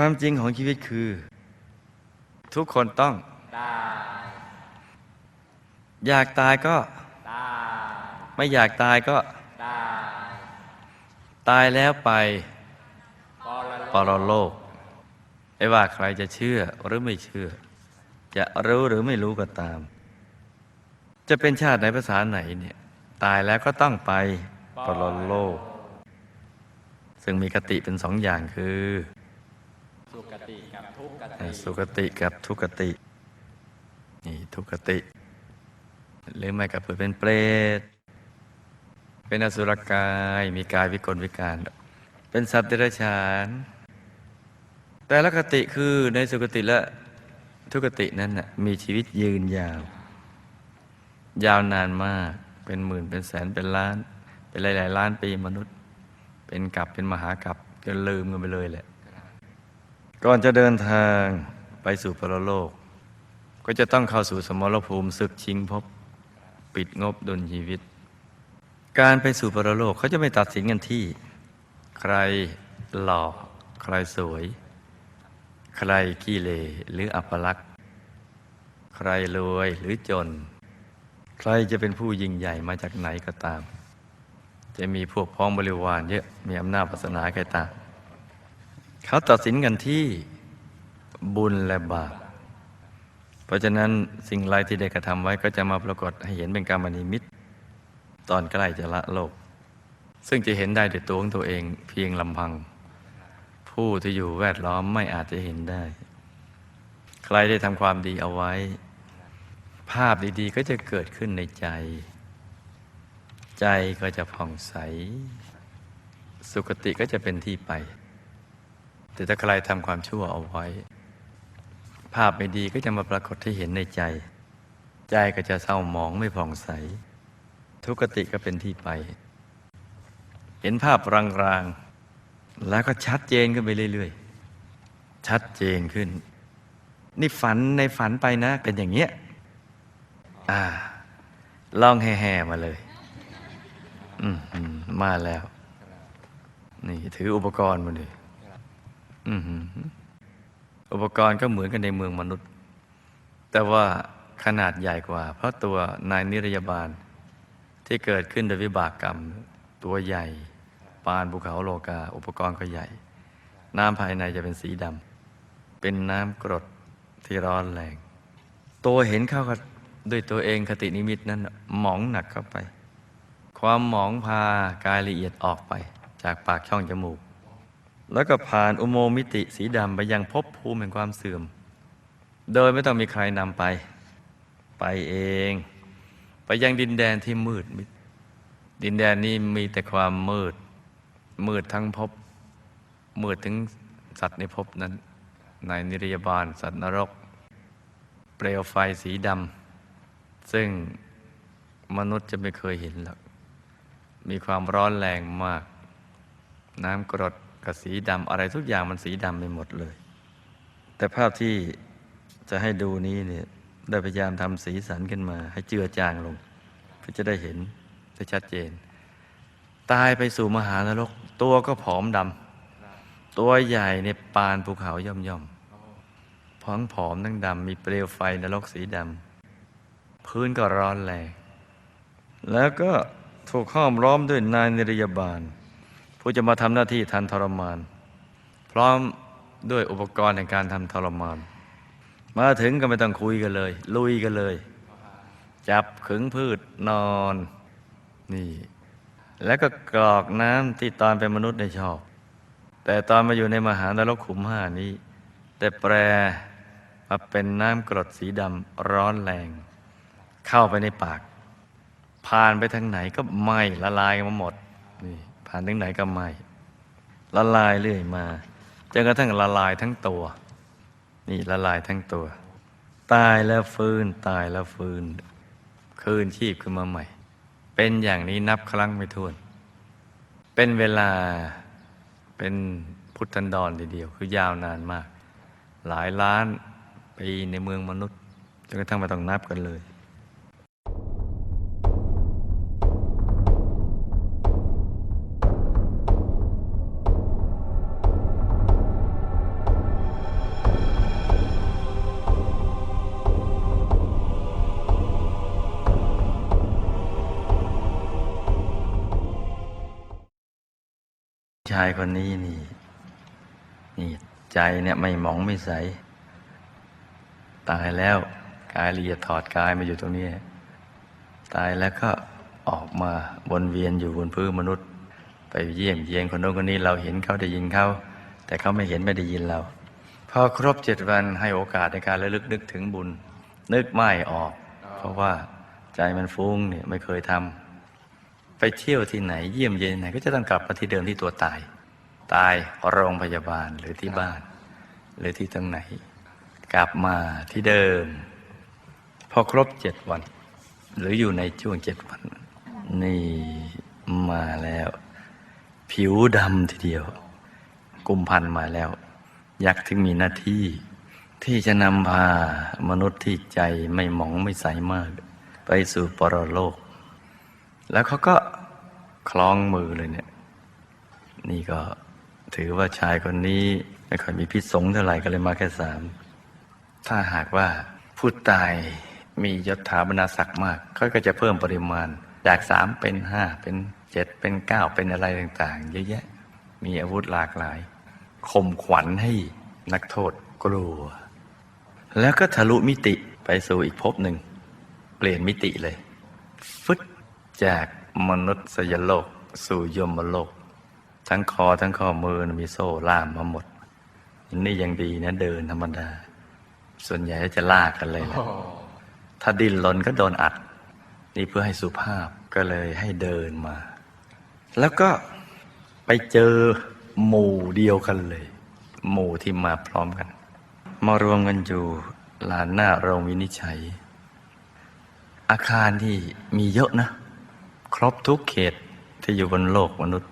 ความจริงของชีวิตคือ ทุกคนต้อง ตาย อยากตายก็ ตาย ไม่อยากตายก็ ตาย ตายแล้วไปปรปรโลกไม่ว่าใครจะเชื่อหรือไม่เชื่อ จะรู้หรือไม่รู้ก็ตาม จะเป็นชาติไหนภาษาไหนเนี่ย ตายแล้วก็ต้องไปปรโลก ซึ่งมีคติเป็นสองอย่างคือสุ กติกับทุกติสุคติกับทุกติ นี่ทุกติ หรือไม่ก็เปิดเป็นเปรต เป็นอสุรกาย มีกายวิกลวิการ เป็นสัตว์เดรัจฉาน แต่ละคติคือในสุคติและทุกตินั้นน่ะมีชีวิตยืนยาว ยาวนานมาก เป็นหมื่น เป็นแสน เป็นล้าน เป็นหลาย ๆ ล้านปีมนุษย์ เป็นกับเป็นมหากับจนลืมกันไปเลยแหละ ก่อนจะเดินทางไปสู่ปรโลก ก็จะต้องเข้าสู่สมรภูมิศึกชิงภพปิดงบดุลชีวิต การไปสู่ปรโลกเขาจะไม่ตัดสินกันที่ ใครหล่อ ใครสวย ใครขี้เลหรืออัปลักษณ์ ใครรวยหรือจน ใครจะเป็นผู้ยิ่งใหญ่มาจากไหนก็ตาม จะมีพวกพ้องบริวารเยอะมีอำนาจศาสนาใครตาม เขาตัดสินกันที่บุญและบาป เพราะฉะนั้นสิ่งไรที่ได้กระทำไว้ก็จะมาปรากฏให้เห็นเป็นกรรมนิมิต ตอนใกล้จะละโลก ซึ่งจะเห็นได้ด้วยตัวของตัวเองเพียงลำพัง ผู้ที่อยู่แวดล้อมไม่อาจจะเห็นได้ ใครได้ทำความดีเอาไว้ ภาพดีๆก็จะเกิดขึ้นในใจ ใจก็จะผ่องใส สุคติก็จะเป็นที่ไป แต่ถ้าใครทำความชั่วเอาไว้ ภาพไม่ดีก็จะมาปรากฏที่เห็นในใจ ใจก็จะเศร้าหมองไม่ผ่องใส ทุกติก็เป็นที่ไป เห็นภาพรางๆ แล้วก็ชัดเจนขึ้นไปเรื่อยๆ ชัดเจนขึ้น นี่ฝันในฝันไปนะ เป็นอย่างเงี้ยอ่าลองแห่ๆมาเลย อืมอืมมาแล้ว นี่ถืออุปกรณ์มาเลย อุปกรณ์ก็เหมือนกันในเมืองมนุษย์ แต่ว่าขนาดใหญ่กว่า เพราะตัวนายนิรยาบาล ที่เกิดขึ้นโดยวิบากกรรม ตัวใหญ่ ปานภูเขาโลกา อุปกรณ์ก็ใหญ่ น้ำภายในจะเป็นสีดำเป็นน้ำกรดที่ร้อนแรง ตัวเห็นเข้ากับด้วยตัวเองคตินิมิตนั้นหมองหนักเข้าไป ความหมองพากายละเอียดออกไป จากปากช่องจมูก แล้วก็ผ่านอุโมงค์มิติสีดำไปยังภพภูมิแห่งความเสื่อม โดยไม่ต้องมีใครนำไป ไปเอง ไปยังดินแดนที่มืดมิด ดินแดนนี้มีแต่ความมืด มืดทั้งภพ มืดถึงสัตว์ในภพนั้น ในนิรยาบาล สัตว์นรก เปลวไฟสีดำ ซึ่งมนุษย์จะไม่เคยเห็นหรอก มีความร้อนแรงมาก น้ำกรด กับสีดำอะไรทุกอย่างมันสีดำไปหมดเลย แต่ภาพที่จะให้ดูนี้เนี่ยได้พยายามทำสีสันขึ้นมา ให้เจือจางลง เพื่อจะได้เห็นได้ชัดเจน ตายไปสู่มหานรก ตัวก็ผอมดำตัวใหญ่ในปานภูเขาย่อมย่อมๆผองผอมทั้งดำมีเปลวไฟนรกสีดำพื้นก็ร้อนแรงแล้วก็ถูกห้อมล้อมด้วยนายนิรยาบาล ผู้จะมาทำหน้าที่ทันทรมาน พร้อมด้วยอุปกรณ์ในการทำทรมาน มาถึงก็ไม่ต้องคุยกันเลย ลุยกันเลย จับขึงพืชนอนนี่ แล้วก็กรอกน้ำที่ตอนเป็นมนุษย์ในชอบ แต่ตอนมาอยู่ในมหานรกขุมห้านี้ แต่แปรมาเป็นน้ำกรดสีดำร้อนแรง เข้าไปในปาก ผ่านไปทางไหนก็ไหม้ละลายมาหมดนี่ ผ่านทางไหนก็ไม้ละลายเรื่อยมาจนกระทั่งละลายทั้งตัว นี่ละลายทั้งตัว ตายแล้วฟื้นตายแล้วฟื้น คืนชีพขึ้นมาใหม่ เป็นอย่างนี้นับครั้งไม่ถ้วน เป็นเวลาเป็นพุทธันดรทีเดียว คือยาวนานมาก หลายล้านปีในเมืองมนุษย์จนกระทั่งม่ต้องนับกันเลยายคนนี้นี่นี่ใจเนี่ยไม่หมองไม่ใส ตายแล้วกายละเอียดถอดกายมาอยู่ตรงนี้ ตายแล้วก็ออกมาวนเวียนอยู่บนพื้นมนุษย์ ไปเยี่ยมเยียนคนโน้นคนนี้เราเห็นเขาได้ยินเขาแต่เขาไม่เห็นไม่ได้ยินเราพอครบเจ็ดวันให้โอกาสในการระลึกนึกถึงบุญ นึกไม่ออก เพราะว่าใจมันฟุ้งเนี่ยไม่เคยทำ ไปเที่ยวที่ไหน เยี่ยมเยียนไหน ก็จะต้องกลับมาที่เดิมที่ตัวตาย ตายโรงพยาบาลหรือที่บ้าน หรือที่ตรงไหน กลับมาที่เดิม พอครบเจ็ดวัน หรืออยู่ในช่วงเจ็ดวัน นี่มาแล้ว ผิวดำทีเดียว กุมพันมาแล้ว ยักษ์ถึงมีหน้าที่ ที่จะนำพามนุษย์ที่ใจไม่หมองไม่ใสมาก ไปสู่ปรโลก แล้วเขาก็คล้องมือเลยเนี่ย นี่ก็ถือว่าชายคนนี้ไม่ค่อยมีพิษสงเท่าไหร่ก็เลยมาแค่สาม ถ้าหากว่าผู้ตายมียศถาบรรดาศักดิ์มากเขาก็จะเพิ่มปริมาณ จากสามเป็นห้าเป็นเจ็ดเป็นเก้าเป็นอะไรต่าง ๆ เยอะแยะ มีอาวุธหลากหลายข่มขวัญให้นักโทษกลัว แล้วก็ทะลุมิติไปสู่อีกภพหนึ่ง เปลี่ยนมิติเลย ฟึด จากมนุษยโลก สู่ยมโลก ทั้งคอทั้งข้อมือนะมีโซ่ล่ามมาหมด นี่ยังดีนะเดินธรรมดา ส่วนใหญ่จะลากกันเลยแหละถ้าดิ้นรนก็โดนอัด นี่เพื่อให้สุภาพก็เลยให้เดินมา แล้วก็ไปเจอหมู่เดียวกันเลย หมู่ที่มาพร้อมกัน มารวมกันอยู่ลานหน้าโรงวินิจฉัย อาคารที่มีเยอะนะ ครบทุกเขตที่อยู่บนโลกมนุษย์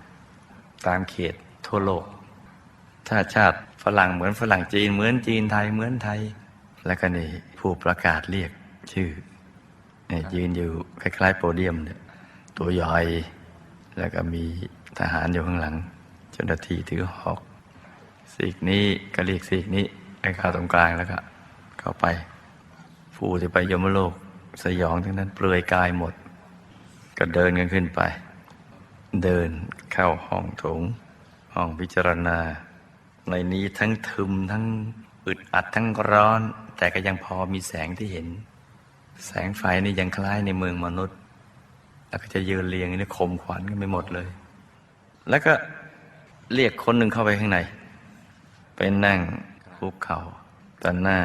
ตามเขตทั่วโลก ถ้าชาติฝรั่งเหมือนฝรั่งจีนเหมือนจีนไทยเหมือนไทย แล้วก็นี่ผู้ประกาศเรียกชื่อเนี่ยยืนอยู่คล้ายๆโปเดียมเนี่ยตัวใหญ่แล้วก็มีทหารอยู่ข้างหลัง เจ้าหน้าที่ถือหอกสีกนี้ก็เรียกสีกนี้ไอ้ข้าวตรงกลางแล้วก็เข้าไป ผู้ที่ไปยมโลกสยองทั้งนั้นเปลือยกายหมด ก็เดินกันขึ้นไป เดินเข้าห้องโถง ห้องพิจารณา ในนี้ทั้งทึมทั้งอึดอัดทั้งร้อน แต่ก็ยังพอมีแสงที่เห็น แสงไฟนี่ยังคล้ายในเมืองมนุษย์ แล้วก็จะยืนเรียงนี่คมขวัญกันไปหมดเลย แล้วก็เรียกคนหนึ่งเข้าไปข้างในไปนั่งคุกเข่าต่อหน้า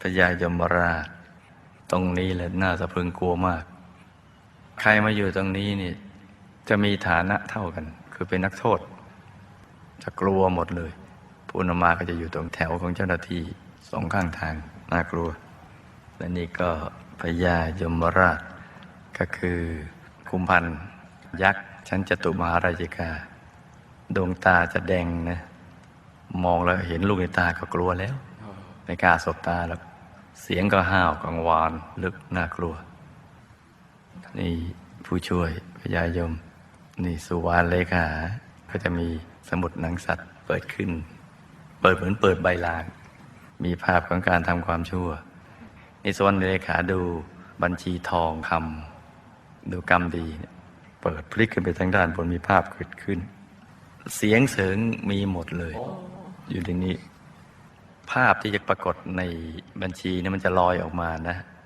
พญายมราช ตรงนี้แหละน่าสะพรึงกลัวมาก ใครมาอยู่ตรงนี้นี่จะมีฐานะเท่ากัน คือเป็นนักโทษ จะกลัวหมดเลยผู้นมาก็จะอยู่ตรงแถวของเจ้าหน้าที่สองข้างทางน่ากลัว และนี่ก็พญายมราช ก็คือคุมพันยักษ์ชั้นจตุมหาราชิกา ดวงตาจะแดงนะ มองแล้วเห็นลูกในตาก็กลัวแล้วไม่กล้าสบตาแล้ว เสียงก็ห้าวกังวาน ลึกน่ากลัว นี่ผู้ช่วยพญายม นี่สุวรรณเลขาก็จะมีสมุดหนังสัตว์เปิดขึ้น เปิดเหมือนเปิดใบลานมีภาพของการทำความชั่วนี่สุวรรณเลขาดูบัญชีทองคำดูกรรมดี เปิดพลิกขึ้นไปทางด้านบนมีภาพเกิดขึ้น เสียงเสริงมีหมดเลย อยู่ในนี้ ภาพที่จะปรากฏในบัญชีนี่มันจะลอยออกมานะ